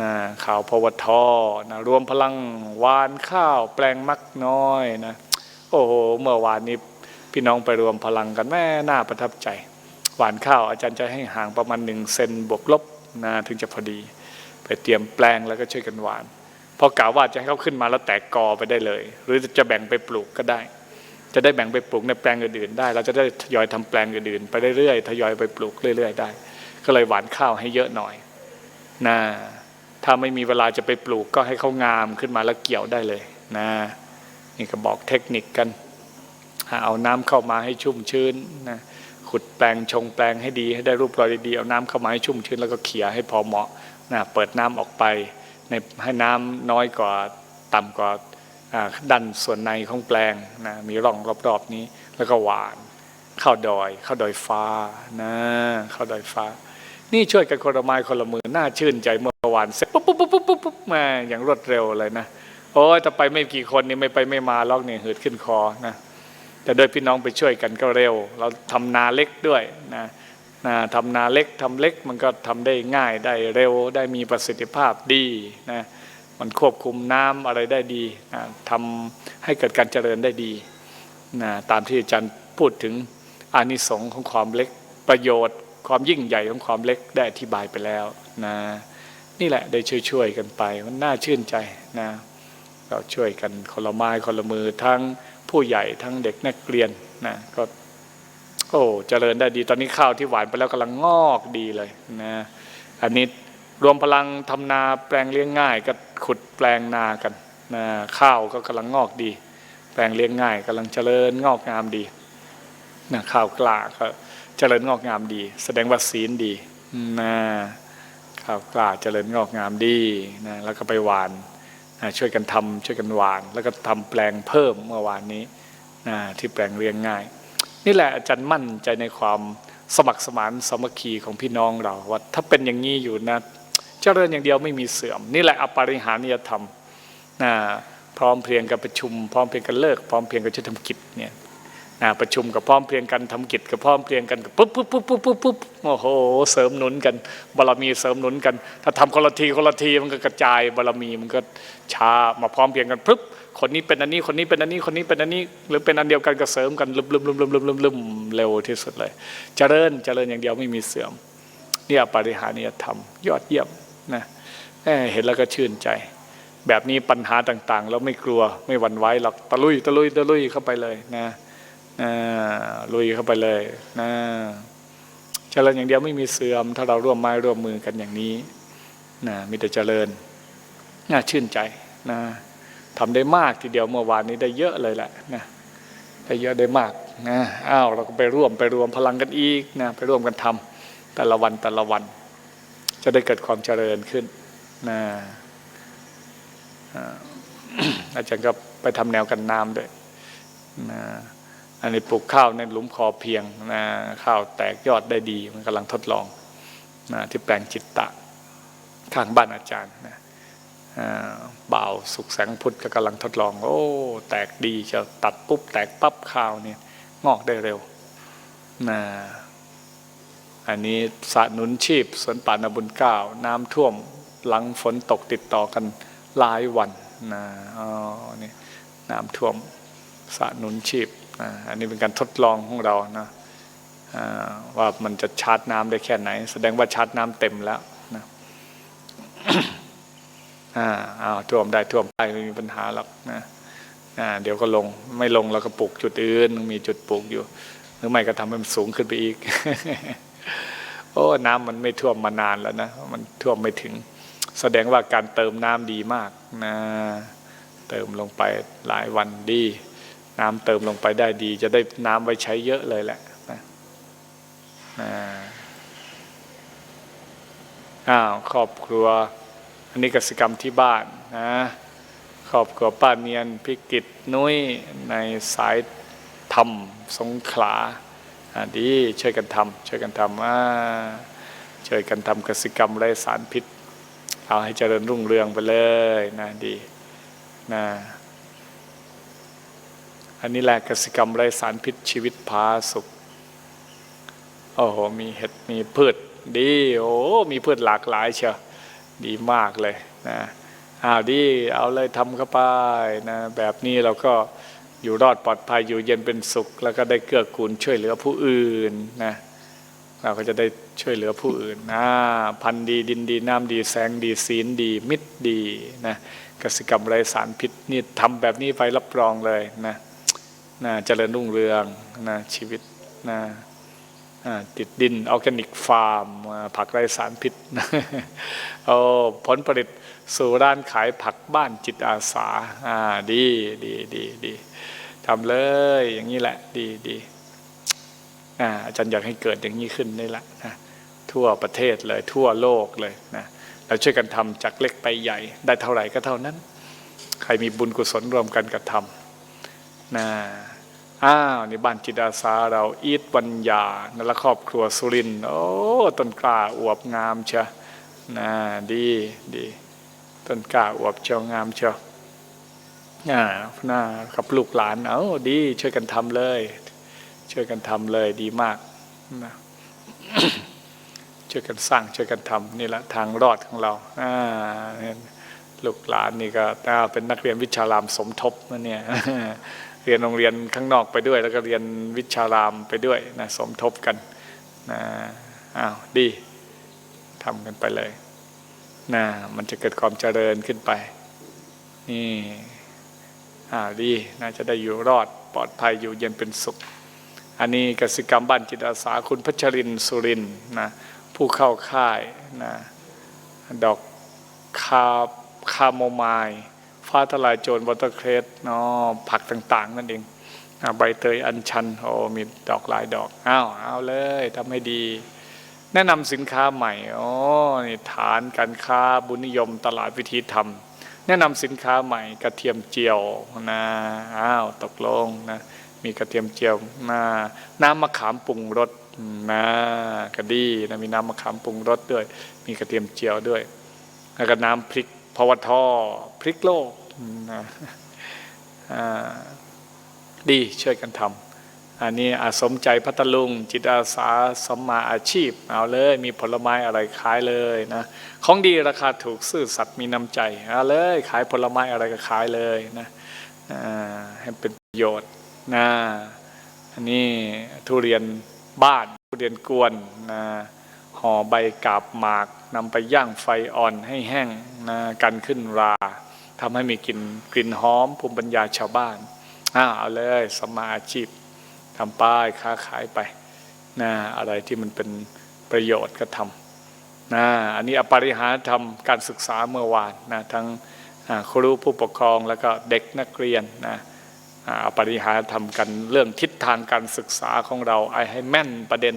นะข่าวพวทนะรวมพลังหวานข้าวแปลงมักน้อยนะโอ้โหเมื่อวานนี้พี่น้องไปรวมพลังกันแม่น่าประทับใจ หวานข้าวอาจารย์จะให้ห่างประมาณหนึ่งเซนบวกลบนะถึงจะพอดี ไปเตรียมแปลงแล้วก็ช่วยกันหวานพอกล่าวว่าจะให้เขาขึ้นมาแล้วแตกกอไปได้เลย หรือจะแบ่งไปปลูกก็ได้ จะได้แบ่งไปปลูกในแปลงอื่นๆได้ เราจะได้ทยอยทำแปลงอื่นๆไปเรื่อยๆทยอยไปปลูกเรื่อย ๆ ได้ ก็เลยหวานข้าวให้เยอะหน่อยนะ ถ้าไม่มีเวลาจะไปปลูกก็ให้เขางามขึ้นมาแล้วเกี่ยวได้เลยนะนี่ก็บอกเทคนิคกันเอาน้ำเข้ามาให้ชุ่มชื้นนะขุดแปลงชงแปลงให้ดีให้ได้รูปรอยดีๆเอาน้ำเข้ามาให้ชุ่มชื้นแล้วก็เขี่ยให้พอเหมาะนะเปิดน้ำออกไปในให้น้ำน้อยกว่าต่ำกว่าดันส่วนในของแปลงนะมีร่องรอบๆนี้แล้วก็หวานข้าวดอยข้าวดอยฟ้านะข้าวดอยฟ้า นี่ช่วยกันคนละไม้คนละมือน่าชื่นใจเมื่อ วานเสร็จปุ๊บปุ๊บปุ๊บปุ๊บปุ๊บบมาอย่างรวดเร็วเลยนะโอ้ยถ้าไปไม่กี่คนนี่ไม่ไปไม่มาล็อกเนี่ยหืดขึ้นคอนะแต่โดยพี่น้องไปช่วยกันก็เร็ว เราทำนาเล็กด้วยนะนะทำนาเล็กทำเล็กมันก็ทำได้ง่ายได้เร็วได้มีประสิทธิภาพดีนะมันควบคุมน้ำอะไรได้ดีนะทำให้เกิดการเจริญได้ดีนะตามที่อาจารย์พูดถึงอานิสงส์ของความเล็กประโยชน์ ความยิ่งใหญ่ของความเล็กได้อธิบายไปแล้วนะ นี่แหละได้ช่วยๆกันไป มันน่าชื่นใจนะเราช่วยกันคนละไม้คนละมือทั้งผู้ใหญ่ทั้งเด็กนักเรียนนะก็โอ้เจริญได้ดีตอนนี้ข้าวที่หวานไปแล้วกำลังงอกดีเลยนะอันนี้รวมพลังทำนาแปลงเลี้ยงง่าย ก็ขุดแปลงนากันนะข้าวก็กำลังงอกดี แปลงเลี้ยงง่ายกำลังเจริญงอกงามดีนะข้าวกล้าก็เจริญงอกงามดี แสดงว่าศีลดีนะ ข้าวกล้าเจริญงอกงามดีนะแล้วก็ไปหวานนะช่วยกันทำช่วยกันหวาน แล้วก็ทำแปลงเพิ่มเมื่อวานนี้นะที่แปลงเลี้ยงง่าย นี่แหละอาจารย์มั่นใจในความสมัครสมานสมัคคีของพี่น้องเราว่าถ้าเป็นอย่างนี้อยู่นะเจริญอย่างเดียวไม่มีเสื่อม นี่แหละอปาริหานิยธรรมนะพร้อมเพียงกันประชุม พร้อมเพียงกันเลิก พร้อมเพียงกันจะทำกิจเนี่ย นะประชุมกับพร้อมเพรียงกันทำกิจกับพร้อมเพรียงกันกับปุ๊บปุ๊บปุ๊บปุ๊บปุ๊บปุ๊บโอ้โห เสริมหนุนกันบารมีเสริมหนุนกัน ถ้าทำคนละทีคนละทีมันก็กระจายบารมีมันก็ช้ามาพร้อมเพรียงกันปุ๊บคนนี้เป็นอันนี้คนนี้เป็นอันนี้คนนี้เป็นอันนี้ หรือเป็นอันเดียวกันก็เสริมกันลุมลุมลุมลุมลุมลุมลุมเร็วที่สุดเลยเจริญเจริญอย่างเดียวไม่มีเสื่อมนี่อปริหานิยธรรม ยอดเยี่ยมนะเห็นแล้วก็ชื่นใจ แบบนี้ปัญหาต่างๆ แล้วไม่กลัวไม่หวั่นไหวหรอกตะลุยตะลุยตะลุยเข้าไปเลยนะ ลุยเข้าไปเลยนะเจริญอย่างเดียวไม่มีเสื่อม ถ้าเราร่วมไม้ร่วมมือกันอย่างนี้นะมีแต่เจริญน่าชื่นใจนะทำได้มากทีเดียวเมื่อวานนี้ได้เยอะเลยแหละนะได้เยอะได้มากนะอ้าวเราก็ไปร่วมไปรวมพลังกันอีกนะไปร่วมกันทำแต่ละวันแต่ละวัน จะได้เกิดความเจริญขึ้นนะอาอาจารย์ก็ไปทำแนวกันน้ำด้วยนะ อันนี้ปลูกข้าวในหลุมคอเพียงนะข้าวแตกยอดได้ดีมันกำลังทดลองนะที่แปลงจิตตะข้างบ้านอาจารย์นะอ่าบ่าวสุขแสงพุทธก็กำลังทดลอง โอ้ แตกดีจะตัดปุ๊บ แตกปั๊บข้าวเนี่ยงอกได้เร็วนะอันนี้สะหนุนชีพสวนป่านาบุญเก้าน้ำท่วมหลังฝนตกติดต่อกันหลายวันนะอ๋อนี่น้ำท่วมสะหนุนชีพ อันนี้เป็นการทดลองของเรานะว่ามันจะชาร์จน้ำได้แค่ไหน แสดงว่าชาร์จน้ำเต็มแล้วนะอา้าวท่วมได้ท่วมไปไม่มีปัญหาหรอกนะเดี๋ยวก็ลงไม่ลงเราก็ปลูกจุดอื่นมีจุดปลูกอยู่ หรือไม่ก็ทำให้มันสูงขึ้นไปอีก โอ้น้ำมันไม่ท่วมมานานแล้วนะมันท่วมไม่ถึง แสดงว่าการเติมน้ำดีมากนะเติมลงไปหลายวันดี น้ำเติมลงไปได้ดี จะได้น้ำไว้ใช้เยอะเลยแหละนะอ้าวครอบครัว อันนี้กสิกรรมที่บ้านนะครอบครัวป้าเนียนพิกิตนุ้ยในสายธรรมสงขลาดีช่วยกันทำช่วยกันทำอ่าช่วยกันทำกสิกรรมไร้สารพิษ เอาให้เจริญรุ่งเรืองไปเลยนะดีนะ อันนี้แหละกสิกรรมไรสารพิษชีวิตพาสุข โอ้โห มีเห็ดมีพืชดี โอ้มีพืชหลากหลายเชียวดีมากเลยนะอ้าวดีเอาเลยทำเข้าไปนะ แบบนี้เราก็อยู่รอดปลอดภัยอยู่เย็นเป็นสุข แล้วก็ได้เกื้อกูลช่วยเหลือผู้อื่นนะเราก็จะได้ช่วยเหลือผู้อื่นนะพันธุ์ดีดินดีน้ำดีแสงดีศีลดี มิตรดีนะกสิกรรมไรสารพิษนี่ทำแบบนี้ไปรับรองเลยนะ นะเจริญรุ่งเรืองนะชีวิตนะอ่าติดดินออร์แกนิกฟาร์ม ผักไร้สารพิษโอ้ผลผลิตสู่ร้านขายผักบ้านจิตอาสาอ่าดีดีดีดีทำเลยอย่างนี้แหละ ดีดีอ่าอาจารย์อยากให้เกิดอย่างนี้ขึ้นนี่แหละนะทั่วประเทศเลยทั่วโลกเลยนะเราช่วยกันทำจากเล็กไปใหญ่ ได้เท่าไหร่ก็เท่านั้น ใครมีบุญกุศลรวมกันกระทำนะ อ้าวนี่บ้านจิตอาสาเราอีทวัญญานั่นละครอบครัวสุรินโอ้ต้นกล้าอวบงามเชียนะดีดีต้นกล้าอวบเชียวงามเชียวอ่าหน้ากับลูกหลานเอาดีช่วยกันทำเลย ช่วยกันทำเลยดีมากนะช่วยกันสร้างช่วยกันทำนี่แหละทางรอดของเราอ่าเนี่ยลูกหลานนี่ก็เป็นนักเรียนวิชารามสมทบนะเนี่ย เรียนโรงเรียนข้างนอกไปด้วย แล้วก็เรียนวิชารามไปด้วยนะสมทบกันนะอ้าวดีทำกันไปเลยนะมันจะเกิดความเจริญขึ้นไป นี่อ้าวดีน่าจะได้อยู่รอดปลอดภัยอยู่เย็นเป็นสุข อันนี้กสิกรรมบ้านจิตอาสาคุณพัชรินสุรินนะผู้เข้าค่ายนะดอกคาคาโมไมล์ ฟ้าทลายโจรวอเตอร์เครสเนาะผักต่าง ๆ นั่นเองใบเตยอัญชันโอ้มีดอกหลายดอกอ้าวเอาเลยทำให้ดี แนะนำสินค้าใหม่อ๋อนี่ฐานการค้าบุญนิยมตลาดวิธีธรรม แนะนำสินค้าใหม่กระเทียมเจียวนะอ้าวตกลงนะมีกระเทียมเจียวนะน้ำมะขามปรุงรสนะกระดีนะมีน้ำมะขามปรุงรสด้วย มีกระเทียมเจียวด้วย แล้วก็น้ำพริก พวทพริกโลกนะอ่าดีช่วยกันทำอันนี้อาสมใจพัทลุง จิตอาสาสมมาอาชีพ เอาเลยมีผลไม้อะไรขายเลยนะของดีราคาถูกซื่อสัตย์มีน้ำใจเอาเลยขายผลไม้อะไรก็ขายเลยนะอ่าให้เป็นประโยชน์นะอันนี้ทุเรียนบ้านทุเรียนกวนนะ ห่อใบกาบหมากนำไปย่างไฟอ่อนให้แห้งนะกันขึ้นราทำให้มีกลิ่นกลิ่นหอมภูมิปัญญาชาวบ้านอ้าเอาเลยสมมาอาชีพทำป้ายค้าขายไปนะอะไรที่มันเป็นประโยชน์ก็ทำนะอันนี้อปริหารธรรมการศึกษาเมื่อวานนะทั้งครูผู้ปกครองแล้วก็เด็กนักเรียนนะอ่าอปริหารธรรมกันเรื่องทิศทางการศึกษาของเราไอ้ให้แม่นประเด็น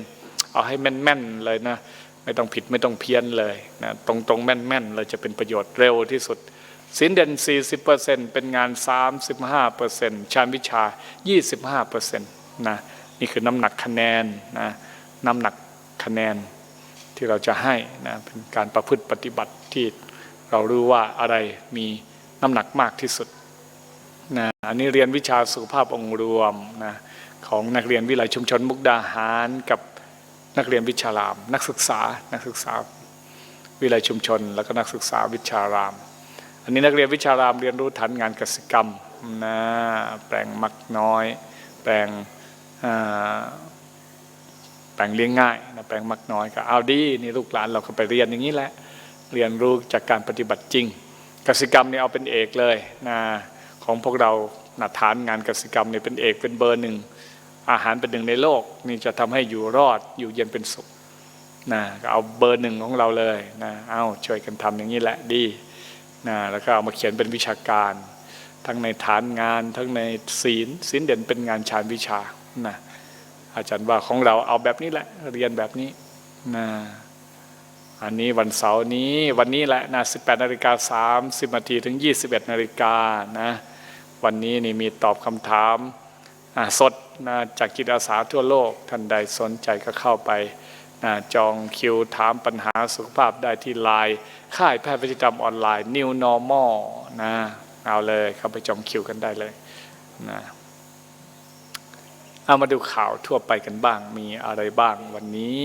เอาให้แม่นๆเลยนะ ไม่ต้องผิดไม่ต้องเพี้ยนเลยนะตรงๆแม่นๆเลยจะเป็นประโยชน์เร็วที่สุดสินเด่น 40%เป็นงาน 35%ชาญวิชา 25%นะนี่คือน้ำหนักคะแนนนะน้ำหนักคะแนนที่เราจะให้นะเป็นการประพฤติปฏิบัติที่เรารู้ว่าอะไรมีน้ำหนักมากที่สุดนะอันนี้เรียนวิชาสุขภาพองค์รวมนะของนักเรียนวิไลชุมชนมุกดาหารกับ นักเรียนวิชาราม นักศึกษา นักศึกษาวิไลชุมชน แล้วก็นักศึกษาวิชาราม อันนี้นักเรียนวิชารามเรียนรู้ฐานงานกสิกรรมนะแปลงมักน้อย แปลงแปลงเลี้ยงง่ายนะแปลงมักน้อยก็เอาดีนี่ลูกหลานเราก็ไปเรียนอย่างนี้แหละ เรียนรู้จากการปฏิบัติจริง กสิกรรมนี่เอาเป็นเอกเลยนะของพวกเรานะฐานงานกสิกรรมนี่เป็นเอกเป็นเบอร์หนึ่ง อาหารเป็นหนึ่งในโลก นี่จะทำให้อยู่รอดอยู่เย็นเป็นสุขนะก็เอาเบอร์หนึ่งของเราเลยนะเอาช่วยกันทำอย่างนี้แหละดีนะแล้วก็เอามาเขียนเป็นวิชาการ ทั้งในฐานงาน ทั้งในศีลศีลเด่นเป็นงานชาญวิชานะอาจารย์ว่าของเราเอาแบบนี้แหละ เรียนแบบนี้นะอันนี้วันเสาร์นี้วันนี้แหละนะ18นาฬิกา30นาทีถึง 21นาฬิกานะวันนี้นี่มีตอบคำถาม สดนะจากจิตอาสาทั่วโลก ท่านใดสนใจก็เข้าไปนะจองคิวถามปัญหาสุขภาพได้ที่ไลน์ค่ายแพทย์พิจิตรรมออนไลน์ New Normal นะเอาเลยเข้าไปจองคิวกันได้เลยนะเอามาดูข่าวทั่วไปกันบ้างมีอะไรบ้างวันนี้